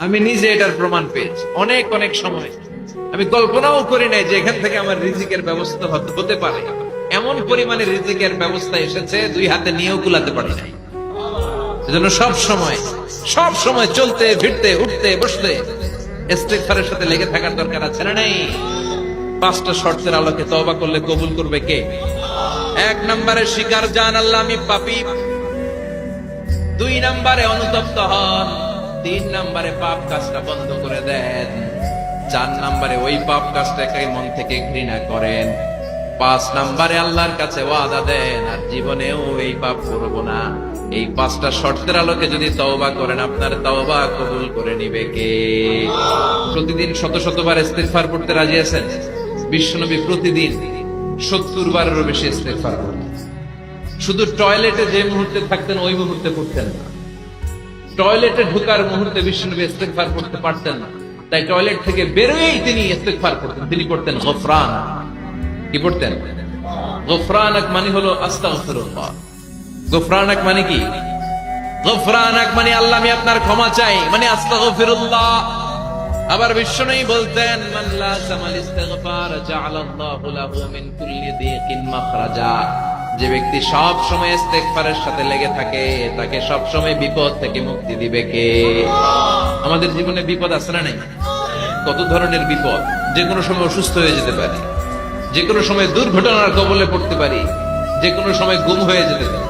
আমি নিজে এটার প্রমাণ পেয়েছি। অনেক অনেক সময়। আমি কল্পনাও করি নাই যে এখান থেকে আমার রিজিকের ব্যবস্থা হতে পারে। এমন পরিমাণে রিজিকের ব্যবস্থা এসেছে, দুই হাতে নিয়েও কুলাতে পারি নাই। এজন্য সব সময় সব সময় চলতে, ফিরতে, উঠতে, বসতে ইস্তেগফারের সাথে লেগে থাকার দরকার আছে না নাই? পাঁচটা শর্তের আলোকে তওবা করলে কবুল করবে কে? এক নম্বরে শিকার জান আল্লাহ আমি পাপী। দুই নম্বরে অনুতপ্ত হন। তিন নম্বরে পাপ কাজটা বন্ধ করে দেন। চার নম্বরে ওই পাপ কাজটাকে মন থেকে ঘৃণা করেন। পাঁচ নম্বরে আল্লাহর কাছে ওয়াদা দেন, আর জীবনেও এই পাপ করব না। এই পাঁচটা শর্তের আলোকে যদি তওবা করেন, আপনার তওবা কবুল করে নিবে কে? প্রতিদিন শত শতবার ইস্তেগফার করতে রাজি আছেন? বিশ্বনবী প্রতিদিন সত্তর বারেরও বেশি ইস্তেগফার করেন শুধু টয়লেটে যে মুহূর্তে থাকতেন, ওই মুহূর্তে করতেন না। টয়লেটে ঢোকার মুহূর্তে বিষ্ণুনবী ইস্তেগফার করতে পারতেন না। তাই টয়লেট থেকে বেরোয়েই তিনি ইস্তেগফার করতেন। তিনি করতেন গফরান। কি পড়তেন? গফরানাক মানে হলো আস্তাগফিরুল্লাহ। গফরানাক মানে কি? গফরানাক মানে আল্লাহ, আমি আপনার ক্ষমা চাই। মানে আস্তাগফিরুল্লাহ। আবার বিষ্ণুই বলতেন, মান লাজামাল ইস্তিগফার জাআলাল্লাহু লাহু মিন কুল্লি দিকিন মাখরাজা। যে ব্যক্তি সব সময় ইস্তেগফারের সাথে লেগে থাকে, তাকে সব সময় বিপদ থেকে মুক্তি দিবে কে? আমাদের জীবনে বিপদ আছে না নাই? কত ধরনের বিপদ? যে কোনো সময় অসুস্থ হয়ে যেতে পারি, যে কোনো সময় দুর্ঘটনার কবলে পড়তে পারি, যে কোনো সময় গুম হয়ে যেতে পারি।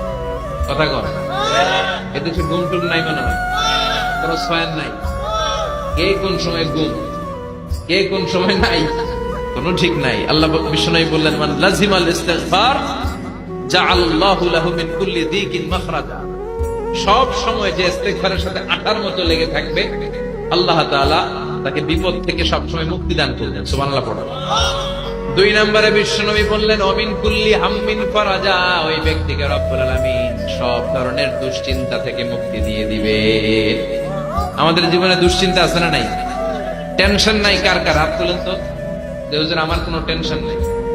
কথা কর এদেশে গুম টুম নাই মনে হয়? কোনো সয়ান নাই? কে কোন সময় গুম? কে কোন সময় নাই? কোনো ঠিক নাই। আল্লাহ বিষ্ণু বললেন, মান লাজিমাল ইস্তিগফার সব সময় যে ইস্তেগফারের সাথে আঠার মতো লেগে থাকবে, আল্লাহ তাকে বিপদ থেকে সব সময় মুক্তি দান করবেন। সুবহানাল্লাহ দুই নম্বরে বিশ্বনবী বললেন, অমিন কুল্লি হাম্মিন ফরাজা। ওই ব্যক্তিকে রব্বুল সব ধরনের দুশ্চিন্তা থেকে মুক্তি দিয়ে দিবে। আমাদের জীবনে দুশ্চিন্তা আছে না নাই? টেনশন নাই কার কার? হাত তুলেন তো। আমার কোনো টেনশন নাই।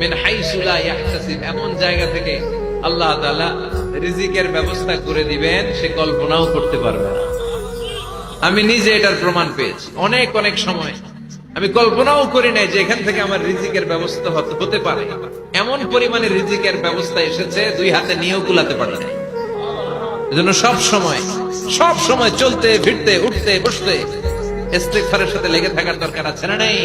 মিন এমন জায়গা থেকে আল্লাহ রিজিকের ব্যবস্থা করে দিবেন, সে কল্পনাও করতে পারবে না। আমি নিজে এটার প্রমাণ পেয়েছি, অনেক অনেক সময়। আমি কল্পনাও করি নাই যে এখান থেকে আমার রিজিকের ব্যবস্থা হতে পারে। এমন পরিমাণে রিজিকের ব্যবস্থা এসেছে, দুই হাতে নিয়েও কুলাতে পারি নাই। এজন্য সব সময় সব সময় চলতে, ফিরতে, উঠতে, বসতে, ইস্তেগফারের সাথে লেগে থাকার দরকার আছে না নেই?